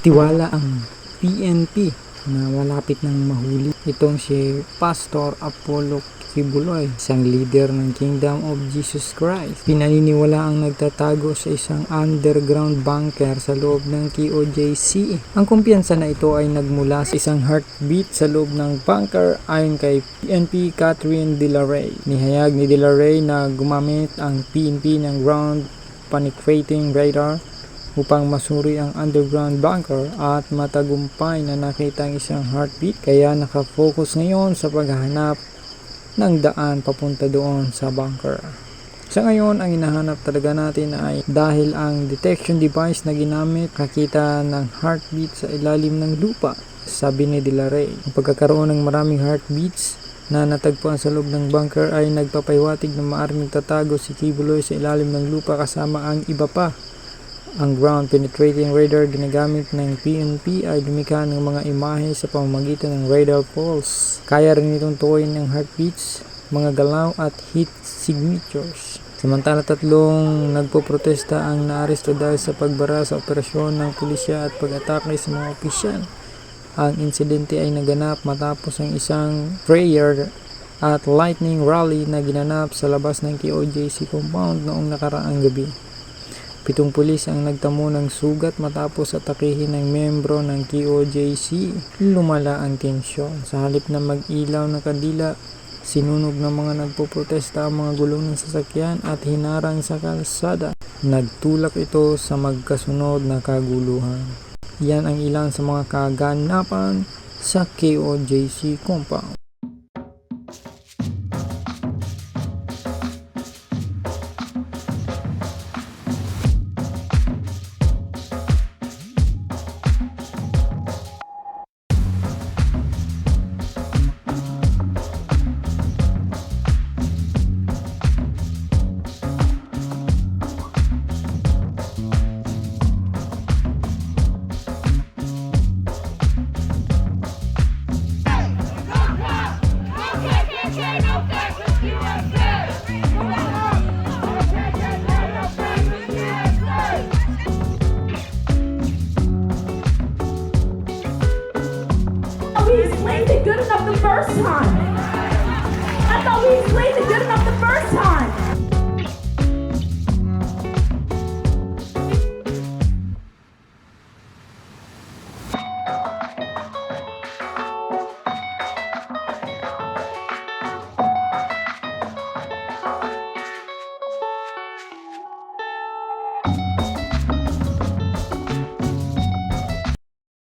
Tiwala ang PNP na malapit ng mahuli. Itong si Pastor Apollo Kibuloy, isang leader ng Kingdom of Jesus Christ. Pinaniniwala ang nagtatago sa isang underground bunker sa loob ng KOJC. Ang kumpiyansa na ito ay nagmula sa isang heartbeat sa loob ng bunker ayon kay PNP Catherine De La Rey. Nihayag ni De La Rey na gumamit ang PNP ng ground penetrating radar upang masuri ang underground bunker at matagumpay na nakita ang isang heartbeat kaya nakafocus ngayon sa paghahanap ng daan papunta doon sa bunker. Sa ngayon, ang hinahanap talaga natin ay dahil ang detection device na ginamit kakita ng heartbeat sa ilalim ng lupa, sabi ni De La Rey. Ang pagkakaroon ng maraming heartbeats na natagpuan sa loob ng bunker ay nagpapahiwatig na maaaring nagtatago si Kibuloy sa ilalim ng lupa kasama ang iba pa. Ang ground penetrating radar ginagamit ng PNP ay lumikha ng mga imahe sa pamamagitan ng radar pulse. Kaya rin itong tukoyin ng heartbeats, mga galaw at heat signatures. Samantala tatlong nagpoprotesta ang naaresto dahil sa pagbara sa operasyon ng pulisya at pag-atake sa mga opisyal. Ang insidente ay naganap matapos ang isang prayer at lightning rally na ginanap sa labas ng KOJC compound noong nakaraang gabi. Pitong pulis ang nagtamo ng sugat matapos atakihin ng membro ng KOJC. Lumala ang tensyon. Sa halip na mag-ilaw ng kandila, sinunog ng mga nagpoprotesta ang mga gulong ng sasakyan at hinarang sa kalsada. Nagtulak ito sa magkasunod na kaguluhan. Yan ang ilan sa mga kaganapan sa KOJC compound. Explained it good enough the first time. I thought we explained it good enough the first time.